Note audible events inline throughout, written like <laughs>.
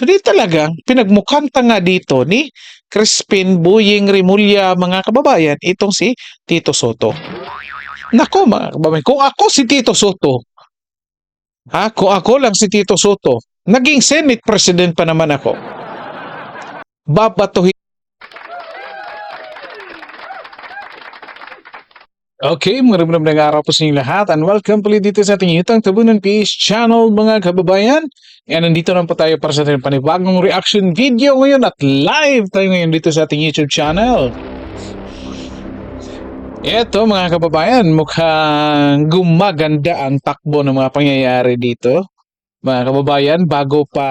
So di talagang pinagmukanta nga dito ni Crispin Buying Rimulya mga kababayan itong si Tito Soto. Nako mga kababayan, kung ako si Tito Soto, ha, kung ako lang si Tito Soto, naging Senate President pa naman ako. Babatuhin Okay, maraming araw po sa inyo lahat and welcome puli dito sa ating Yutang Tabunan PH channel mga kababayan. And nandito naman po tayo para sa ating panibagong reaction video ngayon at live tayo ngayon dito sa ating YouTube channel. Eto mga kababayan, mukhang gumaganda ang takbo ng mga pangyayari dito. Mga kababayan, bago pa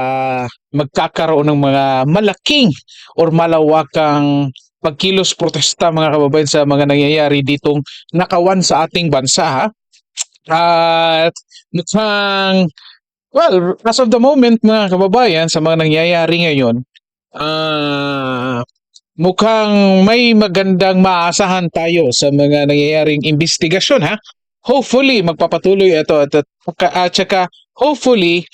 magkakaroon ng mga malaking or malawakang pagkilos protesta mga kababayan sa mga nangyayari ditong nakawan sa ating bansa ha. At mukhang well, as of the moment mga kababayan sa mga nangyayari ngayon, ah mukhang may magandang maasahan tayo sa mga nangyayaring investigasyon ha. Hopefully magpapatuloy ito at, at, at saka hopefully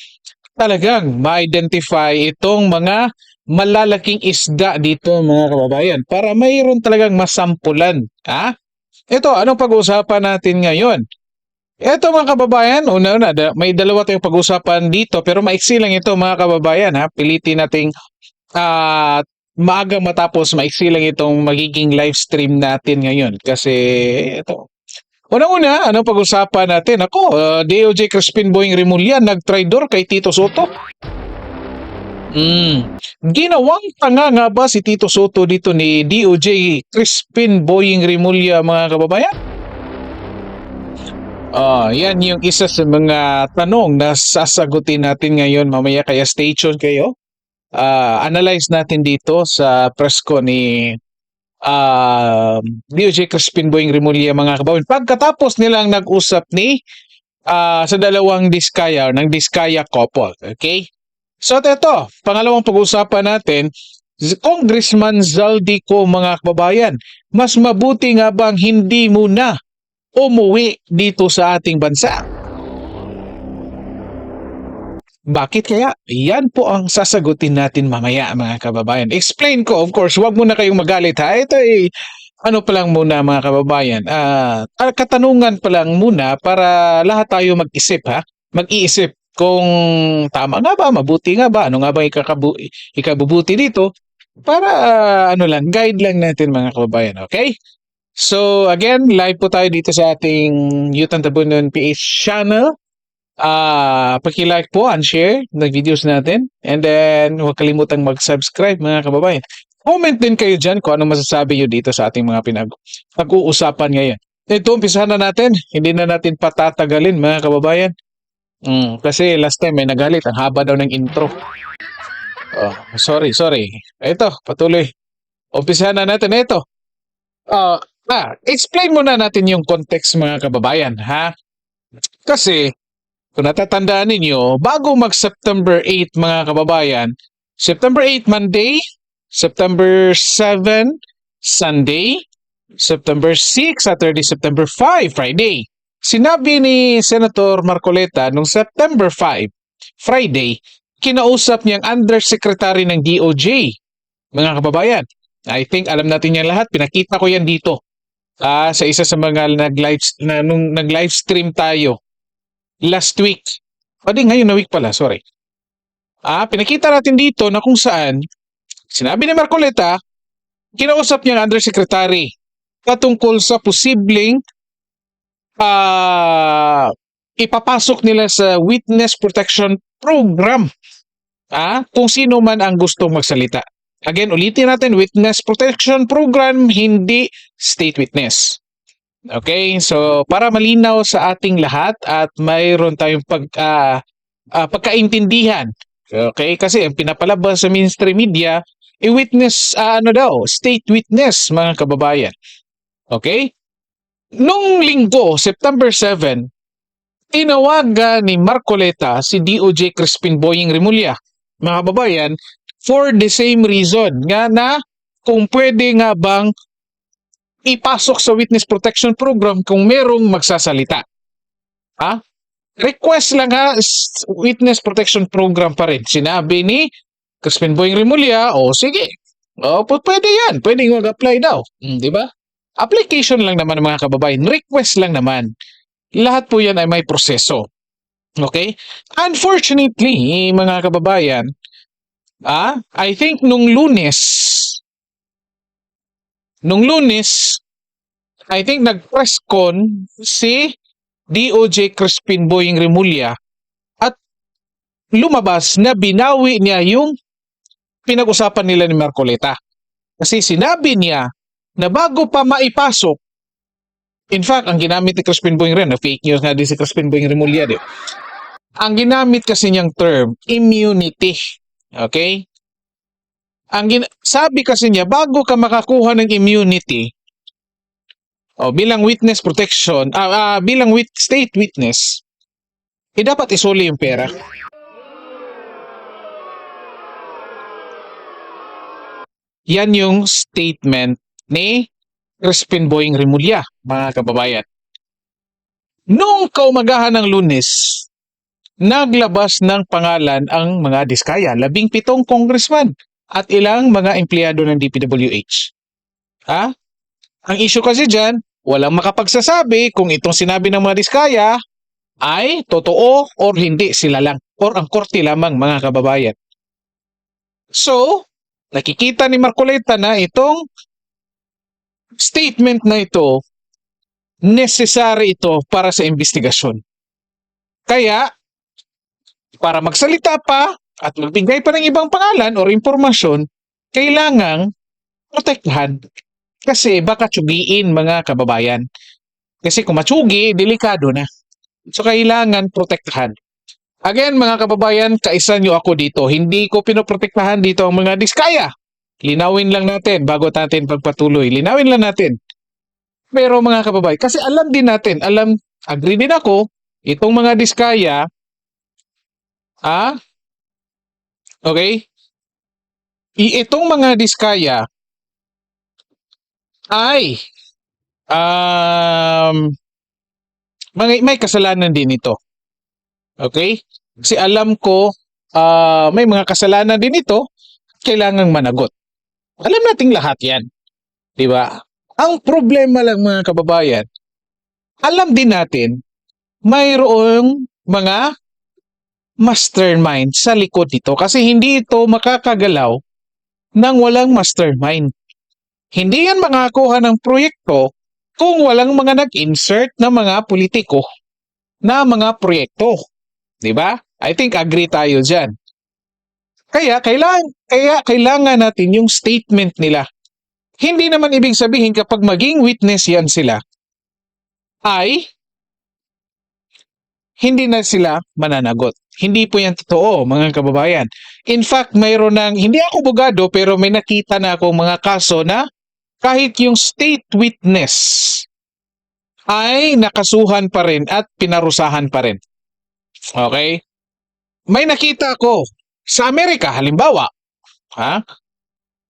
talagang ma-identify itong mga malalaking isda dito mga kababayan para mayroon talagang masampulan. Ha? Ito, anong pag-uusapan natin ngayon? Ito mga kababayan, una-una, may dalawa tayong pag-uusapan dito pero maiksi lang ito mga kababayan ha. Pilitin nating ah, maaga matapos maiksi lang itong magiging live stream natin ngayon kasi ito. Una-una, anong pag-usapan natin? Ako, ah, DOJ Crispin Boying Remulla nag-traitor kay Tito Soto. Mm. Ginawang tanga nga ba si Tito Soto dito ni DOJ Crispin Boying Remulla mga kababayan? Ah, yan yung isa sa mga tanong na sasagutin natin ngayon mamaya kaya stay tuned kayo. Ah, analyze natin dito sa press ko ni ah DOJ Crispin Boying Remulla mga kababayan. Pagkatapos nilang nag-usap ni ah, sa dalawang Diskaya ng Diskaya couple, okay? So ito, pangalawang pag-usapan natin, Congressman Zaldico mga kababayan, mas mabuti nga bang hindi muna umuwi dito sa ating bansa? Bakit kaya? Yan po ang sasagutin natin mamaya mga kababayan. Explain ko, of course, wag muna kayong magalit ha. Ito ay ano pa lang muna mga kababayan. Ah, katanungan pa lang muna para lahat tayo mag-isip ha. Mag-iisip kung tama nga ba, mabuti nga ba, ano nga ba ikakabu ikabubuti dito para ah, ano lang, guide lang natin mga kababayan, okay? So again, live po tayo dito sa ating Yutan Tabunan PH channel. Ah, paki-like po and share ng videos natin. And then huwag kalimutang mag-subscribe mga kababayan. Comment din kayo dyan kung ano masasabi nyo dito sa ating mga pinag pag-uusapan ngayon. Ito, umpisahan na natin. Hindi na natin patatagalin mga kababayan. Mm, kasi last time may nagalit. Ang haba daw ng intro. Oh, sorry, sorry. Ito, patuloy. Umpisahan na natin. Ito. Ah, ah, explain muna natin yung context mga kababayan, ha? Kasi, kung natatandaan ninyo, bago mag-September 8 mga kababayan, September 8 Monday, September 7 Sunday, September 6 Saturday, September 5 Friday. Sinabi ni Senator Marcoleta nung September 5, Friday, kinausap niyang undersecretary ng DOJ. Mga kababayan, I think alam natin yan lahat. Pinakita ko yan dito. Ah, sa isa sa mga nag-live na nung nag-live stream tayo last week. O di ngayon na week pala, sorry. Ah, pinakita natin dito na kung saan sinabi ni Marcoleta, kinausap niya ang undersecretary patungkol sa posibleng ah ipapasok nila sa witness protection program. Ah, kung sino man ang gustong magsalita. Again, ulitin natin, witness protection program, hindi state witness. Okay, so para malinaw sa ating lahat at mayroon tayong pag, ah, ah, pagkaintindihan. Okay, kasi ang pinapalabas sa mainstream media, i-witness, ah, ano daw, state witness, mga kababayan. Okay? Nung linggo, September 7, tinawagan ni Marcoleta si DOJ Crispin Boying Remulla, mga kababayan, for the same reason nga na kung pwede nga bang ipasok sa witness protection program kung merong magsasalita. Ha? Request lang ha, witness protection program pa rin. Sinabi ni Crispin Boying Remulla, o sige. O, p- pwede yan. Pwede mag-apply daw. Hmm, di ba? Application lang naman mga kababayan. Request lang naman. Lahat po yan ay may proseso. Okay? Unfortunately, mga kababayan, ah, I think nung lunes, nung lunes, I think nag-press con si DOJ Crispin Boying Remulla at lumabas na binawi niya yung pinag-usapan nila ni Marcoleta. Kasi sinabi niya na bago pa maipasok, in fact, ang ginamit ni Crispin Boying rin, fake news nga din si Crispin Boying Remulla, di? Ang ginamit kasi niyang term, immunity. Okay? Ang sabi kasi niya, bago ka makakuha ng immunity, o bilang witness protection, ah ah, bilang wit- state witness, eh dapat isuli yung pera. Yan yung statement ni Crispin Boying Remulla, mga kababayan. Nung kaumagahan ng lunes, naglabas ng pangalan ang mga diskaya, labing pitong congressman at ilang mga empleyado ng DPWH. Ha? Ang issue kasi dyan, walang makapagsasabi kung itong sinabi ng mga diskaya ay totoo or hindi sila lang or ang korte lamang mga kababayan. So, nakikita ni Marcoleta na itong statement na ito necessary ito para sa investigasyon. Kaya, para magsalita pa at magbigay pa ng ibang pangalan or impormasyon, kailangang protektahan. Kasi baka tsugiin mga kababayan. Kasi kung matsugi, delikado na. So kailangan protektahan. Again mga kababayan, kaisa nyo ako dito. Hindi ko pinoprotektahan dito ang mga diskaya. Linawin lang natin bago natin pagpatuloy. Linawin lang natin. Pero mga kababayan, kasi alam din natin, alam, agree din ako, itong mga diskaya, ah, okay, I, itong mga diskaya ay um, may, may kasalanan din ito. Okay? Kasi alam ko ah, may mga kasalanan din ito kailangang managot. Alam nating lahat 'yan. ba? Ang problema lang mga kababayan, alam din natin mayroong mga mastermind sa likod nito kasi hindi ito makakagalaw nang walang mastermind. Hindi yan makakuha ng proyekto kung walang mga nag-insert na mga politiko na mga proyekto. 'Di ba? I think agree tayo diyan. Kaya kailangan kaya kailangan natin yung statement nila. Hindi naman ibig sabihin kapag maging witness yan sila ay hindi na sila mananagot. Hindi po yan totoo, mga kababayan. In fact, mayroon ng, hindi ako bugado, pero may nakita na akong mga kaso na kahit yung state witness ay nakasuhan pa rin at pinarusahan pa rin. Okay? May nakita ako sa Amerika, halimbawa, ha?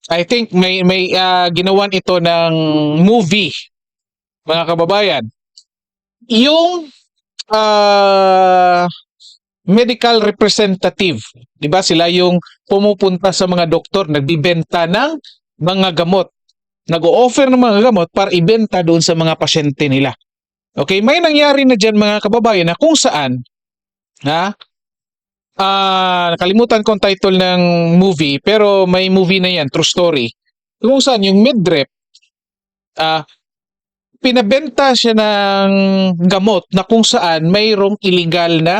I think may may ah, ginawan ito ng movie, mga kababayan. Yung ah, medical representative, 'di ba? Sila yung pumupunta sa mga doktor, nagbibenta ng mga gamot. Nag-o-offer ng mga gamot para ibenta doon sa mga pasyente nila. Okay, may nangyari na diyan mga kababayan na kung saan ha? Ah, nakalimutan ko ang title ng movie pero may movie na 'yan, true story. Kung saan yung midrep ah pinabenta siya ng gamot na kung saan mayroong illegal na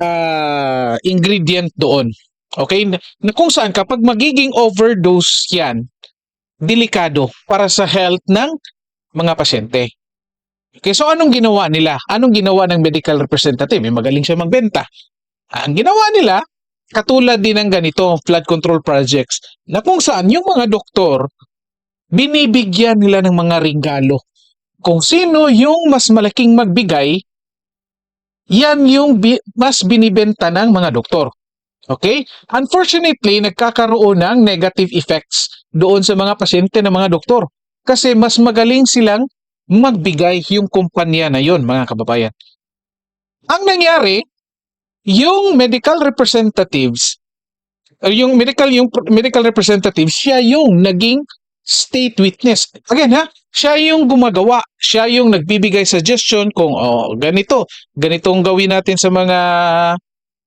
ah, ingredient doon. Okay? Na, kung saan kapag magiging overdose 'yan, delikado para sa health ng mga pasyente. Okay, so anong ginawa nila? Anong ginawa ng medical representative? Eh, magaling siya magbenta. Ang ginawa nila, katulad din ng ganito, flood control projects, na kung saan yung mga doktor, binibigyan nila ng mga regalo. Kung sino yung mas malaking magbigay, yan yung bi- mas binibenta ng mga doktor. Okay? Unfortunately, nagkakaroon ng negative effects doon sa mga pasyente ng mga doktor. Kasi mas magaling silang magbigay yung kumpanya na yon mga kababayan. Ang nangyari, yung medical representatives yung medical yung medical representative, siya yung naging state witness. Again ha, siya yung gumagawa, siya yung nagbibigay suggestion kung oh, ganito, ganitong gawin natin sa mga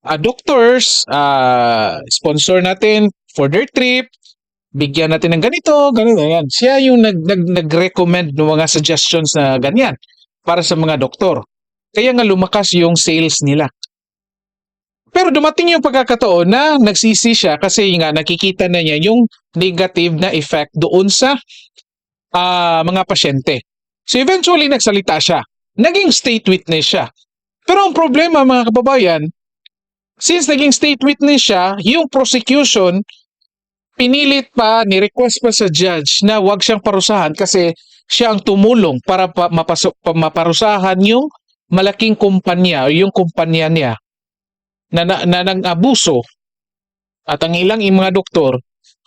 ah, doctors, ah, sponsor natin for their trip, bigyan natin ng ganito, ganito, yan. Siya yung nag, nag, nag-recommend ng mga suggestions na ganyan para sa mga doktor. Kaya nga lumakas yung sales nila. Pero dumating yung pagkakataon na nagsisi siya kasi nga nakikita na niya yung negative na effect doon sa ah, mga pasyente. So eventually nagsalita siya. Naging state witness siya. Pero ang problema mga kababayan, since naging state witness siya, yung prosecution pinilit pa, ni-request pa sa judge na wag siyang parusahan kasi siya ang tumulong para pa, mapasok, pa, maparusahan yung malaking kumpanya o yung kumpanya niya na, na, na nang-abuso at ang ilang yung mga doktor,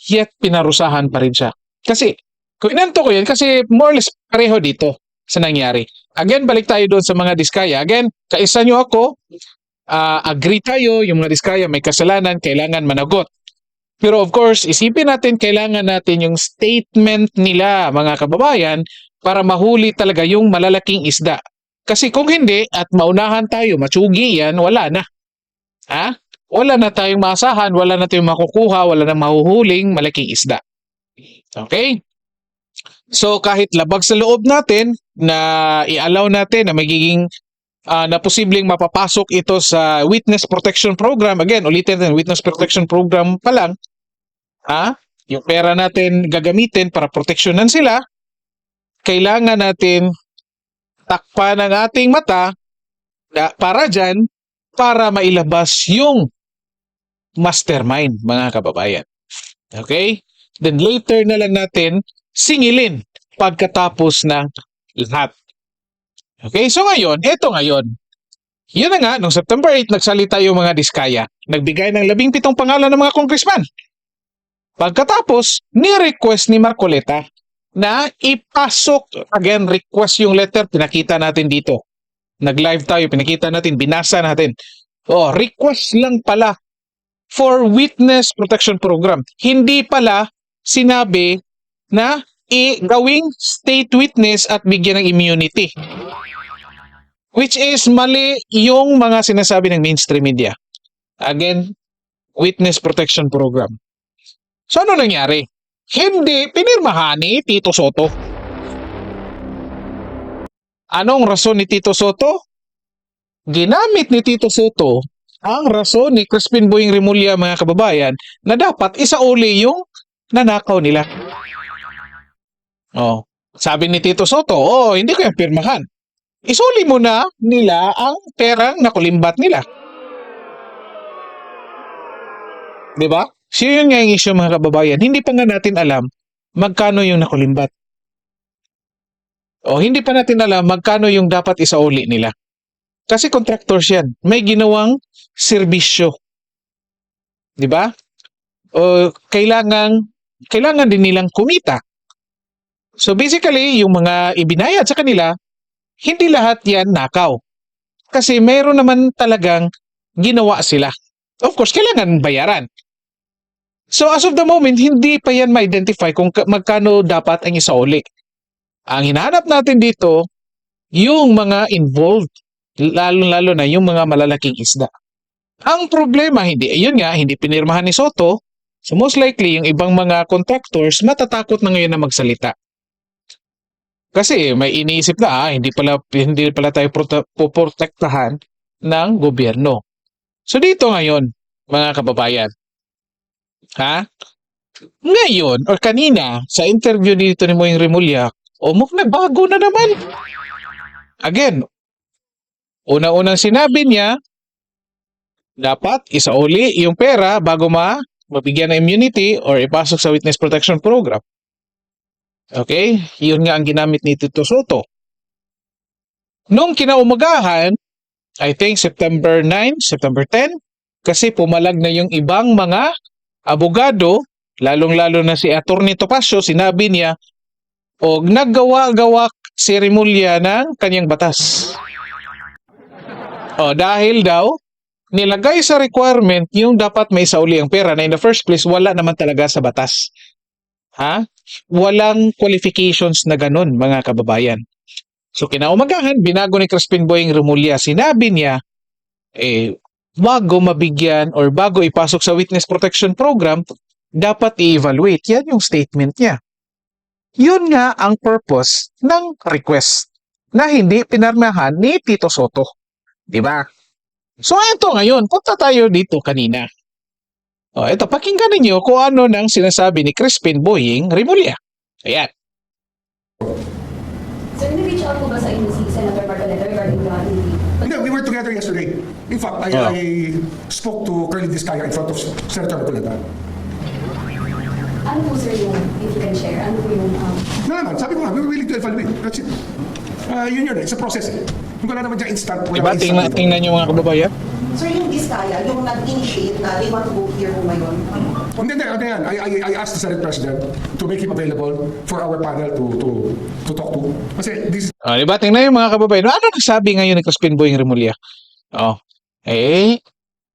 yet pinarusahan pa rin siya. Kasi, kung inanto ko yan, kasi more or less pareho dito sa nangyari. Again, balik tayo doon sa mga diskaya. Again, kaisa nyo ako, ah, agree tayo, yung mga diskaya may kasalanan, kailangan managot. Pero of course, isipin natin, kailangan natin yung statement nila, mga kababayan, para mahuli talaga yung malalaking isda. Kasi kung hindi, at maunahan tayo, matsugi yan, wala na. Ha? Wala na tayong maasahan, wala na tayong makukuha, wala na mahuhuling malaking isda. Okay? So kahit labag sa loob natin na i-allow natin na magiging ah, na posibleng mapapasok ito sa Witness Protection Program. Again, ulitin natin, Witness Protection Program pa lang. Ha? Yung pera natin gagamitin para proteksyonan sila. Kailangan natin takpan ang ating mata na, para dyan para mailabas yung mastermind, mga kababayan. Okay? Then later na lang natin singilin pagkatapos ng lahat. Okay, so ngayon, eto ngayon. Yun na nga, noong September 8, nagsalita yung mga diskaya. Nagbigay ng labing pitong pangalan ng mga congressman. Pagkatapos, ni-request ni Marcoleta na ipasok, again, request yung letter, pinakita natin dito. Nag-live tayo, pinakita natin, binasa natin. Oh, request lang pala for witness protection program. Hindi pala sinabi na i gawing state witness at bigyan ng immunity. Which is mali yung mga sinasabi ng mainstream media. Again, witness protection program. So ano nangyari? Hindi pinirmahan ni Tito Soto. Anong rason ni Tito Soto? Ginamit ni Tito Soto ang rason ni Crispin Boying Remulla mga kababayan na dapat isauli yung nanakaw nila. Oh, sabi ni Tito Soto, oh, hindi ko yung pirmahan. Isuli mo na nila ang perang nakulimbat nila. 'Di ba? So yun nga yung issue mga kababayan. Hindi pa nga natin alam magkano yung nakulimbat. O hindi pa natin alam magkano yung dapat isauli nila. Kasi contractors yan. May ginawang serbisyo. 'Di ba? O kailangan kailangan din nilang kumita. So basically, yung mga ibinayad sa kanila, hindi lahat yan nakaw. Kasi mayroon naman talagang ginawa sila. Of course, kailangan bayaran. So as of the moment, hindi pa yan ma-identify kung ka- magkano dapat ang isauli. Ang hinahanap natin dito, yung mga involved, lalo-lalo na yung mga malalaking isda. Ang problema, hindi, ayun nga, hindi pinirmahan ni Soto, so most likely, yung ibang mga contractors, matatakot na ngayon na magsalita. Kasi may iniisip na, ah, hindi pala, hindi pala tayo prote- poprotektahan ng gobyerno. So dito ngayon, mga kababayan, ha? Ngayon, or kanina, sa interview dito ni Moing Remulla, o muk na bago na naman. Again, una-unang sinabi niya, dapat isauli yung pera bago ma mabigyan ng immunity or ipasok sa witness protection program. Okay? Yun nga ang ginamit ni Tito Soto. Nung kinaumagahan, I think September 9, September 10, kasi pumalag na yung ibang mga abogado, lalong-lalo na si Atty. Topacio, sinabi niya, o naggawa-gawa si Remulla ng kanyang batas. O dahil daw, nilagay sa requirement yung dapat may sauli ang pera na in the first place wala naman talaga sa batas. Ha? Walang qualifications na ganun, mga kababayan. So kinaumagahan, binago ni Crispin Boying Remulla, sinabi niya, eh, bago mabigyan or bago ipasok sa Witness Protection Program, dapat i-evaluate. Yan yung statement niya. Yun nga ang purpose ng request na hindi pinarmahan ni Tito Soto. Di ba? So ito ngayon, punta tayo dito kanina. O, ito, pakinggan ninyo kung ano nang sinasabi ni Crispin Boying Remulla. Ayan. So, ni-reach out po ba sa inyo si Senator regarding the hindi? Hindi, we were together yesterday. In fact, I, Oh. I spoke to Curly Discaya in front of Senator Marcoleta. Ano po sir yung, if you can share, ano po yung, um, No naman, sabi ko nga, we were willing to evaluate. That's it. Uh, yun yun, eh. it's a process. Eh. Wala naman dyan instant. Wala Diba? instant Tingnan, tingnan nyo mga kababayan. Sir, yung Diskaya, yung nag-initiate na they want to go here po ngayon. Hindi, hindi, hindi yan. I, I, I asked the Senate President to make him available for our panel to to to talk to. Kasi this is O, diba? Tingnan yung mga kababayan. Ano nagsabi ngayon ni Crispin Boying Remulla? Oh, eh,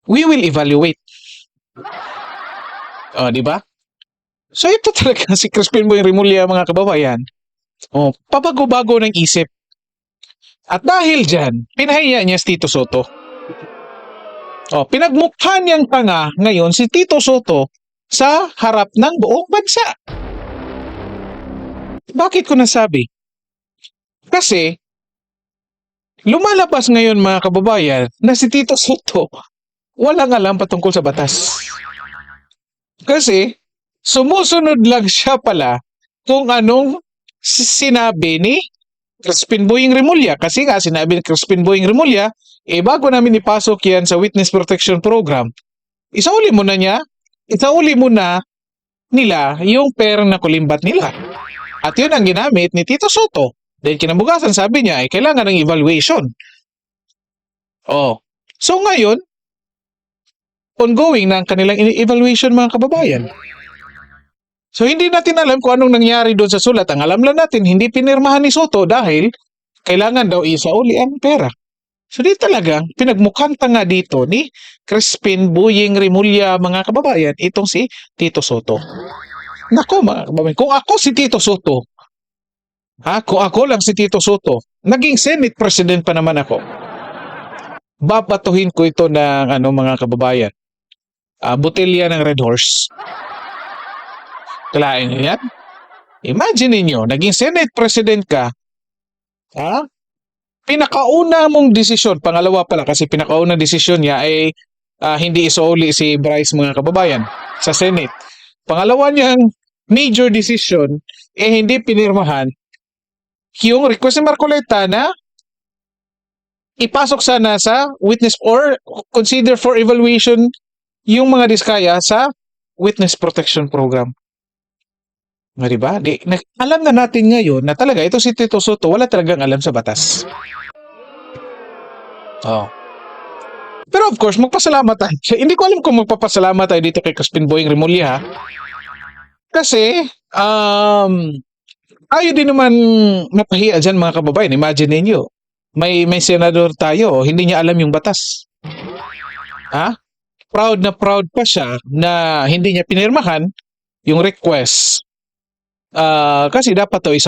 we will evaluate. O, di ba? So, ito <laughs> talaga si Crispin Boying Remulla, mga kababayan. Oh, pabago-bago ng isip. At dahil dyan, pinahiya niya si Tito Soto. Oh, pinagmukha niyang tanga ngayon si Tito Soto sa harap ng buong bansa. Bakit ko nasabi? Kasi, lumalabas ngayon mga kababayan na si Tito Soto walang alam patungkol sa batas. Kasi, sumusunod lang siya pala kung anong sinabi ni Crispin Boying Remulla. Kasi nga, sinabi ni Crispin Boying Remulla, eh bago namin ipasok yan sa Witness Protection Program, isauli mo na niya, isauli mo na nila yung pera na kulimbat nila. At yun ang ginamit ni Tito Soto. Dahil kinabukasan sabi niya ay kailangan ng evaluation. Oh. So ngayon, ongoing na ang kanilang evaluation mga kababayan. So hindi natin alam kung anong nangyari doon sa sulat. Ang alam lang natin, hindi pinirmahan ni Soto dahil kailangan daw isauli ang pera. So di talaga, pinagmukhang tanga dito ni Crispin Buying Remulla mga kababayan, itong si Tito Soto. Nako mga kababayan, kung ako si Tito Soto, ha, kung ako lang si Tito Soto, naging Senate President pa naman ako, babatuhin ko ito ng ano mga kababayan, ah, botelya ng Red Horse. Kalain niyo yan? Imagine ninyo, naging Senate President ka, ha? Pinakauna mong desisyon, pangalawa pala kasi pinakauna desisyon niya ay ah, hindi isauli si Bryce mga kababayan sa Senate. Pangalawa niyang major decision eh hindi pinirmahan yung request ni Marcoleta na ipasok sana sa witness or consider for evaluation yung mga diskaya sa witness protection program. Nga diba? Di, na, alam na natin ngayon na talaga ito si Tito Soto wala talagang alam sa batas. Oh. Pero of course, magpasalamat tayo. <laughs> Hindi ko alam kung magpapasalamat tayo dito kay Crispin Boying Remulla. Kasi, um, tayo din naman mapahiya dyan mga kababayan. Imagine ninyo, may, may senador tayo, hindi niya alam yung batas. Ha? Proud na proud pa siya na hindi niya pinirmahan yung request. Ah, kasi dapat to isa